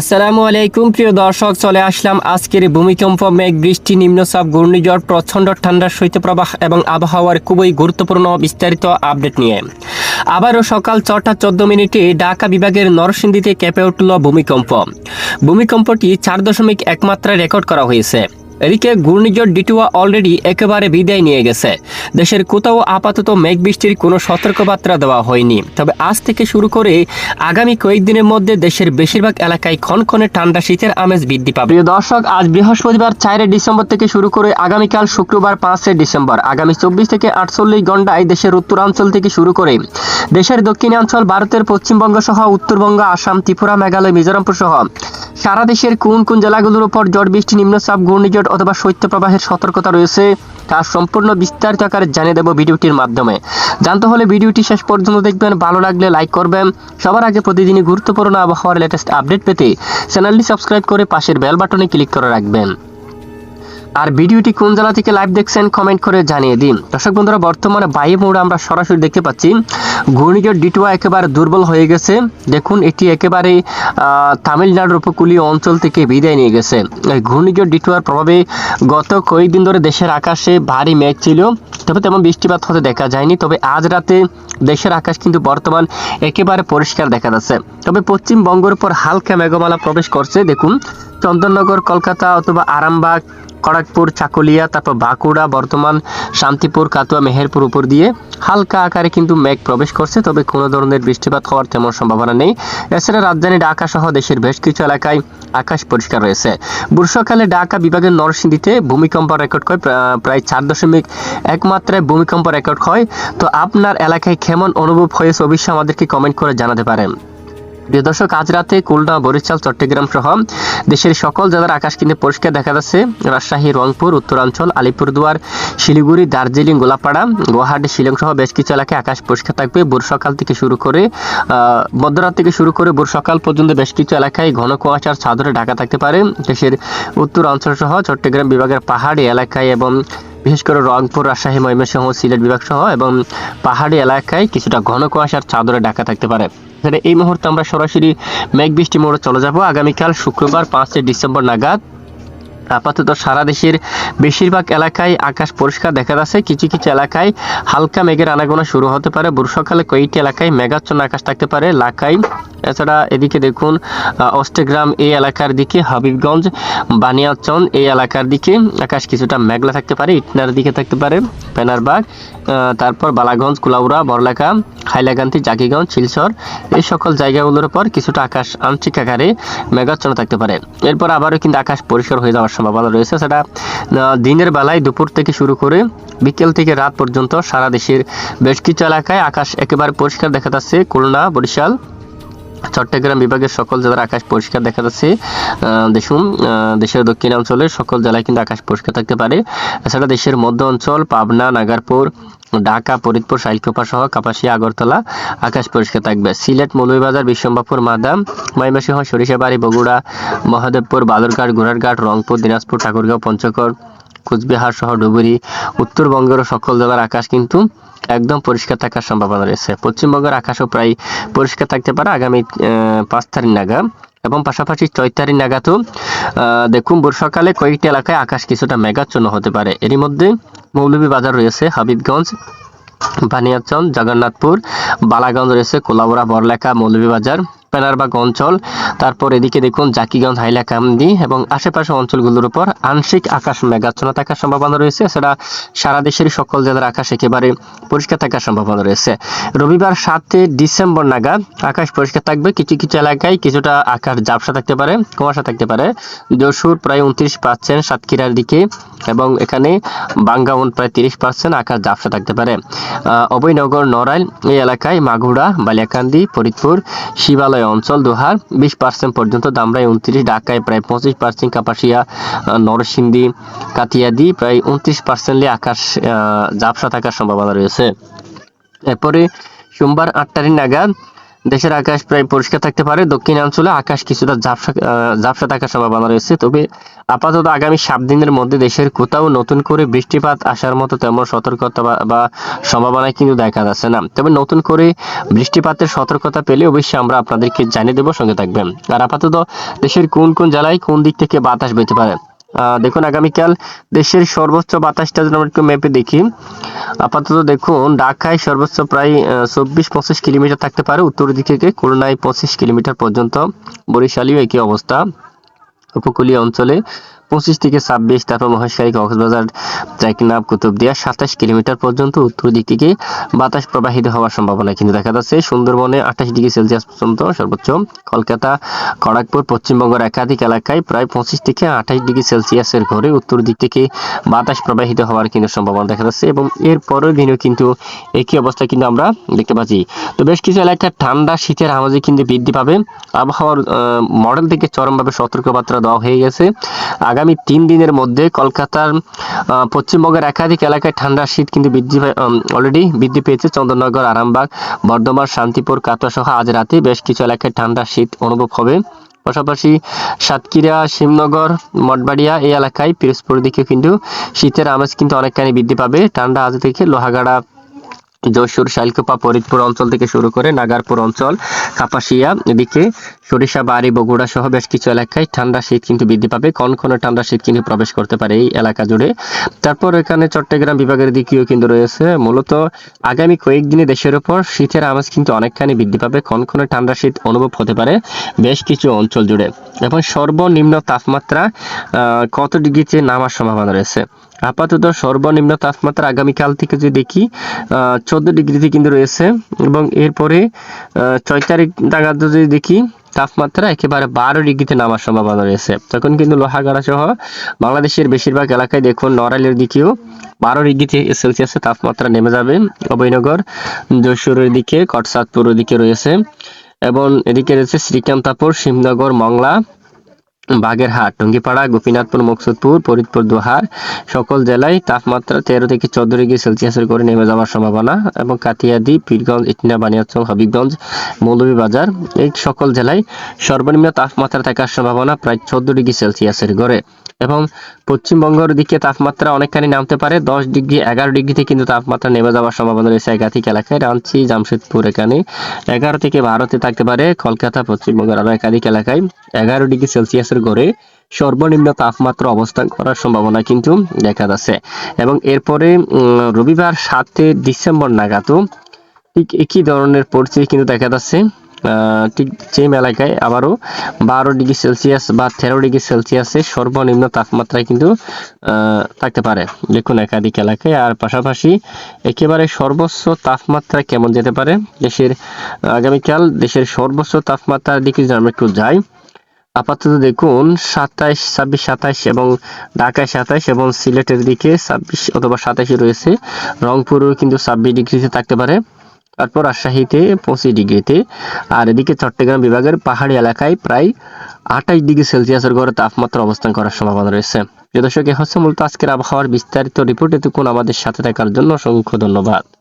আসসালামু আলাইকুম, প্রিয় দর্শক, চলে আসলাম আজকের ভূমিকম্প, মেঘ, বৃষ্টি, নিম্নচাপ, ঘূর্ণিঝড়, প্রচণ্ড ঠান্ডার শৈত্যপ্রবাহ এবং আবহাওয়ার খুবই গুরুত্বপূর্ণ বিস্তারিত আপডেট নিয়ে। আবারও সকাল ছটা চোদ্দ মিনিটে ঢাকা বিভাগের নরসিংদীতে কেঁপে উঠল ভূমিকম্প। ভূমিকম্পটি চার দশমিক একমাত্রা রেকর্ড করা হয়েছে। এদিকে ঘূর্ণিঝড় ডিটুয়া অলরেডি একেবারে বিদায় নিয়ে গেছে। দেশের কোথাও আপাতত মেঘ বৃষ্টির কোনো সতর্কবার্তা দেওয়া হয়নি। তবে আজ থেকে শুরু করে আগামী কয়েকদিনের মধ্যে দেশের বেশিরভাগ এলাকায় ক্ষণক্ষণে ঠান্ডা শীতের আমেজ বৃদ্ধি পাবে। প্রিয় দর্শক, আজ বৃহস্পতিবার চারে ডিসেম্বর থেকে শুরু করে আগামীকাল শুক্রবার পাঁচে ডিসেম্বর। আগামী চব্বিশ থেকে আটচল্লিশ ঘন্টায় দেশের উত্তরাঞ্চল থেকে শুরু করে দেশের দক্ষিণাঞ্চল, ভারতের পশ্চিমবঙ্গ সহ উত্তরবঙ্গ, আসাম, ত্রিপুরা, মেঘালয়, মিজোরামপুর সহ সারা দেশের কোন কোন জেলাগুলোর উপর ঝড় বৃষ্টি, নিম্নচাপ, ঘূর্ণিঝড় অথবা শৈত্যপ্রবাহের সতর্কতা রয়েছে, তা সম্পূর্ণ বিস্তারিত আকারে জানিয়ে দেব ভিডিওটির মাধ্যমে। জানতে হলে ভিডিওটি শেষ পর্যন্ত দেখবেন, ভালো লাগলে লাইক করবেন। সবার আগে প্রতিদিনই গুরুত্বপূর্ণ আবহাওয়ার লেটেস্ট আপডেট পেতে চ্যানেলটি সাবস্ক্রাইব করে পাশের বেল বাটনে ক্লিক করে রাখবেন। আর ভিডিওটি কোন জেলা থেকে লাইভ দেখছেন কমেন্ট করে জানিয়ে দিন। দর্শক বন্ধুরা, বর্তমানে বায়ু মোড়ে আমরা সরাসরি দেখতে পাচ্ছি, ঘূর্ণিঝড় ডিটুয়া একেবারে দুর্বল হয়ে গেছে। দেখুন, এটি একেবারে তামিলনাড়ুর উপকূলীয় অঞ্চল থেকে বিদায় নিয়ে গেছে। এই ঘূর্ণিঝড় ডিটুয়ার প্রভাবে গত কয়েকদিন ধরে দেশের আকাশে ভারী মেঘ ছিল, তবে তেমন বৃষ্টিপাত হতে দেখা যায়নি। তবে আজ রাতে দেশের আকাশ কিন্তু বর্তমান একেবারে পরিষ্কার দেখা যাচ্ছে। তবে পশ্চিমবঙ্গের উপর হালকা মেঘমালা প্রবেশ করছে। দেখুন, চন্দননগর, কলকাতা অথবা আরামবাগ খড়গপুর চাকুলিয়া, তারপর বাঁকুড়া বর্তমান শান্তিপুর কাতুয়া মেহেরপুর উপর দিয়ে হালকা আকারে কিন্তু মেঘ প্রবেশ করছে। তবে কোনো ধরনের বৃষ্টিপাত হওয়ার তেমন সম্ভাবনা নেই। এছাড়া রাজধানী ঢাকা সহ দেশের বেশ কিছু এলাকায় আকাশ পরিষ্কার রয়েছে। বর্ষাকালে ঢাকা বিভাগের নরসিংদীতে ভূমিকম্প রেকর্ড হয় প্রায় চার দশমিক এক মাত্রায় ভূমিকম্প রেকর্ড হয়। তো আপনার এলাকায় কেমন অনুভব হয়েছে অবশ্যই আমাদেরকে কমেন্ট করে জানাতে পারেন। দর্শক, আজ রাতে খুলনা, বরিশাল, চট্টগ্রাম সহ দেশের সকল জেলার আকাশ কিন্তু পরিষ্কার দেখা যাচ্ছে। রাজশাহী, রংপুর, উত্তরাঞ্চল, আলিপুরদুয়ার, শিলিগুড়ি, দার্জিলিং, গোলাপাড়া, গুয়াহাটি, শিলং সহ বেশ কিছু এলাকায় আকাশ পরিষ্কার থাকবে। ভোর সকাল থেকে শুরু করে মধ্যরাত থেকে শুরু করে ভোর সকাল পর্যন্ত বেশ কিছু এলাকায় ঘন কুয়াশার চাদরে ঢাকা থাকতে পারে। দেশের উত্তরাঞ্চল সহ চট্টগ্রাম বিভাগের পাহাড়ি এলাকায় এবং বিশেষ করে রংপুর, রাজশাহী, ময়মনসিংহ, সিলেট বিভাগ সহ এবং পাহাড়ি এলাকায় কিছুটা ঘন কুয়াশার চাদরে ঢাকা থাকতে পারে। তাহলে এই মুহূর্তে আমরা সরাসরি মেঘ বৃষ্টি মোড়ে চলে যাব। আগামীকাল শুক্রবার পাঁচই ডিসেম্বর নাগাদ। আপাতত সারা দেশের বেশিরভাগ এলাকায় আকাশ পরিষ্কার দেখা যাচ্ছে। কিছু কিছু এলাকায় হালকা মেঘের আনাগোনা শুরু হতে পারে। বর্ষাকালে কয়েকটি এলাকায় মেঘাচ্ছন্ন আকাশ থাকতে পারে। লাকাই এছাড়া এদিকে দেখুন অষ্টগ্রাম এই এলাকার দিকে, হাবিবগঞ্জ, বানিয়াচন এই এলাকার দিকে আকাশ কিছুটা মেঘলা থাকতে পারে, ইটনার দিকে থাকতে পারে। পেনারবাগ তারপর বালাগঞ্জ, কুলাউড়া বরলাকা হাইলাকান্তি জাকিগঞ্জ, শিলচর, এই সকল জায়গাগুলোর উপর কিছুটা আকাশ আংশিক আকারে মেঘাচ্ছন্ন থাকতে পারে। এরপর আবারও কিন্তু আকাশ পরিষ্কার হয়ে যাওয়ার সম্ভাবনা রয়েছে। সেটা দিনের বেলায় দুপুর থেকে শুরু করে বিকেল থেকে রাত পর্যন্ত সারা দেশের বেশ কিছু এলাকায় আকাশ একেবারে পরিষ্কার দেখা যাচ্ছে। খুলনা, বরিশাল চট্টগ্রাম বিভাগের সকল জেলার আকাশ পরিষ্কার দেখা যাচ্ছে। দেখুন দেশের দক্ষিণাঞ্চলের সকল জেলায় কিন্তু আকাশ পরিষ্কার থাকতে পারে। এছাড়া দেশের মধ্য অঞ্চল, পাবনা, নাগারপুর, ঢাকা, ফরিদপুর, শাইলকোপা সহ কাপাসিয়া, আগরতলা আকাশ পরিষ্কার থাকবে। সিলেট, মৌলভীবাজার বিশ্বম্বাপুর মাদাম, ময়মনসিংহ, সরিষাবাড়ি, বগুড়া, মহাদেবপুর, বালুরঘাট গোড়ারঘাট রংপুর, দিনাজপুর, ঠাকুরগাঁও, পঞ্চগড় কুচবিহার সহ ডুবুরি উত্তরবঙ্গের সকল জেলার আকাশ কিন্তু একদম পরিষ্কার থাকার সম্ভাবনা রয়েছে। পশ্চিমবঙ্গের আকাশও প্রায় পরিষ্কার থাকতে পারে আগামী পাঁচ তারিখ নাগাদ এবং পাশাপাশি ছয় তারিখ নাগাদও দেখুন বর্ষাকালে কয়েকটি এলাকায় আকাশ কিছুটা মেঘাচ্ছন্ন হতে পারে। এরই মধ্যে মৌলভীবাজার রয়েছে হাবিবগঞ্জ বানিয়াচন জগন্নাথপুর, বালাগঞ্জ রয়েছে কোলাবরা বরলেখা মৌলভীবাজার পেনারবাগ অঞ্চল তারপর এদিকে দেখুন জাকিগঞ্জ, হাইলাকান্দি এবং আশেপাশে অঞ্চলগুলোর উপর আংশিক আকাশ মেঘাচ্ছন্ন থাকার সম্ভাবনা রয়েছে। এছাড়া সারা দেশের সকল জেলার আকাশ একেবারে পরিষ্কার থাকার সম্ভাবনা রয়েছে। রবিবার সাতে ডিসেম্বর নাগাদ আকাশ পরিষ্কার থাকবে। কিছু কিছু এলাকায় কিছুটা আকাশ ঝাপসা থাকতে পারে, কুয়াশা থাকতে পারে। যশোর প্রায় উনত্রিশ পার্সেন্ট, সাতক্ষীরার দিকে এবং এখানে বাঙ্গাউন প্রায় তিরিশ পার্সেন্ট আকাশ ঝাপসা থাকতে পারে। অভয়নগর, নড়াইল এই এলাকায় মাগুড়া বালিয়াকান্দি, ফরিদপুর, শিবালয় অঞ্চল দোহার বিশ পার্সেন্ট পর্যন্ত, দামরাই উনত্রিশ, ঢাকায় প্রায় পঁচিশ পার্সেন্ট কাপাসিয়া নরসিংদী, কাতিয়াদি প্রায় উনত্রিশ পার্সেন্টলি আকাশ ঝাপসা থাকার সম্ভাবনা রয়েছে। এরপরে সোমবার আট তারিখ নাগাদ দেশের আকাশ প্রায় পরিষ্কার থাকতে পারে। দক্ষিণাঞ্চলে আকাশ কিছুটা ঝাপসা ঝাপসা থাকার সম্ভাবনা রয়েছে। তবে আপাতত আগামী সাত দিনের মধ্যে দেশের কোথাও নতুন করে বৃষ্টিপাত আসার মতো তেমন সতর্কতা বা- সম্ভাবনা কিন্তু দেখা যাচ্ছে না। তবে নতুন করে বৃষ্টিপাতের সতর্কতা পেলে অবশ্যই আমরা আপনাদেরকে জানিয়ে দেবো। সঙ্গে থাকবেন। আর আপাতত দেশের কোন কোন জেলায় কোন দিক থেকে বাতাস বইতে পারে? দেখুন আগামীকাল দেশের সর্বোচ্চ বাতাসটা যদি আমরা একটু ম্যাপে দেখি, আপাতত দেখুন, ঢাকায় সর্বোচ্চ প্রায় চব্বিশ পঁচিশ কিলোমিটার থাকতে পারে। উত্তর দিক থেকে খুলনায় পঁচিশ কিলোমিটার পর্যন্ত। বরিশালীয় একই অবস্থা। উপকূলীয় অঞ্চলে পঁচিশ থেকে ছাব্বিশ তারপর মহেশখালী কক্সবাজার টেকনাফ কুতুবদিয়া, সাতাশ কিলোমিটার পর্যন্ত উত্তর দিক থেকে বাতাস প্রবাহিত হওয়ার সম্ভাবনা কিন্তু দেখা যাচ্ছে। সুন্দরবনে আঠাশ ডিগ্রি সেলসিয়াস পর্যন্ত সর্বোচ্চ। কলকাতা, খড়গপুর, পশ্চিমবঙ্গের একাধিক এলাকায় প্রায় পঁচিশ থেকে আঠাশ ডিগ্রি সেলসিয়াসের ঘরে উত্তর দিক থেকে বাতাস প্রবাহিত হওয়ার কিন্তু সম্ভাবনা দেখা যাচ্ছে এবং এর পরের দিনও কিন্তু একই অবস্থা কিন্তু আমরা দেখতে পাচ্ছি। তো বেশ কিছু এলাকায় ঠান্ডা, শীতের আমেজে কিন্তু বৃদ্ধি পাবে। আবহাওয়ার মডেল থেকে চরমভাবে সতর্কবার্তা দেওয়া হয়ে গেছে। আগামী তিন দিনের মধ্যে কলকাতার পশ্চিমবঙ্গের একাধিক এলাকায় ঠান্ডা শীত কিন্তু বৃদ্ধি অলরেডি বৃদ্ধি পেয়েছে। চন্দননগর, আরামবাগ, বর্ধমান, শান্তিপুর কাটোয়া সহ আজ রাতে বেশ কিছু এলাকায় ঠান্ডা শীত অনুভব হবে। পাশাপাশি সাতক্ষীরা, শিবনগর, মঠবাড়িয়া এই এলাকায় পিরোজপুর দিকে কিন্তু শীতের আমেজ কিন্তু অনেকখানি বৃদ্ধি পাবে। ঠান্ডা আজ থেকে লোহাগাড়া যশোর শাইলকুপা ফরিদপুর অঞ্চল থেকে শুরু করে নাগারপুর অঞ্চল, কাপাসিয়া এদিকে সরিষা, বাড়ি, বগুড়া সহ বেশ কিছু এলাকায় ঠান্ডা শীত কিন্তু বৃদ্ধি পাবে। কনকনে ঠান্ডা শীত কিন্তু প্রবেশ করতে পারে এই এলাকা জুড়ে। তারপর এখানে চট্টগ্রাম বিভাগের দিকেও কিন্তু রয়েছে। মূলত আগামী কয়েকদিনে দেশের উপর শীতের আমেজ কিন্তু অনেকখানি বৃদ্ধি পাবে। কনকনে ঠান্ডা শীত অনুভব হতে পারে বেশ কিছু অঞ্চল জুড়ে। এবং সর্বনিম্ন তাপমাত্রা কত ডিগ্রিতে নামার সম্ভাবনা রয়েছে? আপাতত সর্বনিম্ন তাপমাত্রা আগামীকাল থেকে যদি দেখি চোদ্দ ডিগ্রিতে কিন্তু রয়েছে এবং এরপরে ছয় তারিখ নাগাদ যদি দেখি, তাপমাত্রা একেবারে বারো ডিগ্রিতে নামার সম্ভাবনা রয়েছে। তখন কিন্তু লোহাগাড়া সহ বাংলাদেশের বেশিরভাগ এলাকায় দেখুন, নড়াইলের দিকেও বারো ডিগ্রি সেলসিয়াসের তাপমাত্রা নেমে যাবে। অভয়নগর, যশোরের দিকে, কটসাদপুরের দিকে রয়েছে এবং এদিকে রয়েছে শ্রীকান্তাপুর, শিবনগর, মংলা বাগেরহাট, টঙ্গিপাড়া, গোপীনাথপুর, মকসুদপুর, ফরিদপুর, দোহার সকল জেলায় তাপমাত্রা তেরো থেকে চোদ্দ ডিগ্রি সেলসিয়াসের করে নেমে যাওয়ার সম্ভাবনা এবং কাতিয়াদি পীরগঞ্জ, ইটনা বানিয়াচং হবিগঞ্জ, মৌলভীবাজার এই সকল জেলায় সর্বনিম্ন তাপমাত্রা থাকার সম্ভাবনা প্রায় চোদ্দ ডিগ্রি সেলসিয়াসের গড়ে এবং পশ্চিমবঙ্গের দিকে তাপমাত্রা অনেকখানি নামতে পারে, দশ ডিগ্রি, এগারো ডিগ্রিতে কিন্তু তাপমাত্রা নেমে যাওয়ার সম্ভাবনা রয়েছে একাধিক এলাকায় রাঞ্চি জামশেদপুর এখানে এগারো থেকে বারোতে থাকতে পারে, কলকাতা, পশ্চিমবঙ্গের আরও একাধিক এলাকায়। এগারো ডিগ্রি সেলসিয়াসের গড়ে সর্বনিম্ন তাপমাত্রা অবস্থান করার সম্ভাবনা কিন্তু দেখা যাচ্ছে। এবং এরপরে রবিবার সাতে ডিসেম্বর নাগাদও ঠিক একই ধরনের পরিস্থিতি কিন্তু দেখা যাচ্ছে। ঠিক সেম এলাকায় আবারও বারো ডিগ্রি সেলসিয়াস বা তেরো ডিগ্রি সেলসিয়াসের সর্বনিম্ন তাপমাত্রায় কিন্তু থাকতে পারে। দেখুন একাধিক এলাকায়। আর পাশাপাশি একেবারে সর্বোচ্চ তাপমাত্রা কেমন যেতে পারে? দেশের আগামীকাল দেশের সর্বোচ্চ তাপমাত্রার দিকে যদি আমরা একটু যাই আপাতত দেখুন সাতাইশ, ছাব্বিশ, সাতাইশ এবং ঢাকায় সাতাইশ এবং সিলেটের দিকে ছাব্বিশ অথবা সাতাশে রয়েছে। রংপুরেও কিন্তু ছাব্বিশ ডিগ্রিতে থাকতে পারে। তারপর রাজশাহীতে পঁচিশ ডিগ্রিতে। আর এদিকে চট্টগ্রাম বিভাগের পাহাড়ি এলাকায় প্রায় আঠাইশ ডিগ্রি সেলসিয়াসের গড়ে তাপমাত্রা অবস্থান করার সম্ভাবনা রয়েছে। দর্শক, এ হচ্ছে মূলত আজকের আবহাওয়ার বিস্তারিত রিপোর্ট। এতক্ষণ আমাদের সাথে থাকার জন্য অসংখ্য ধন্যবাদ।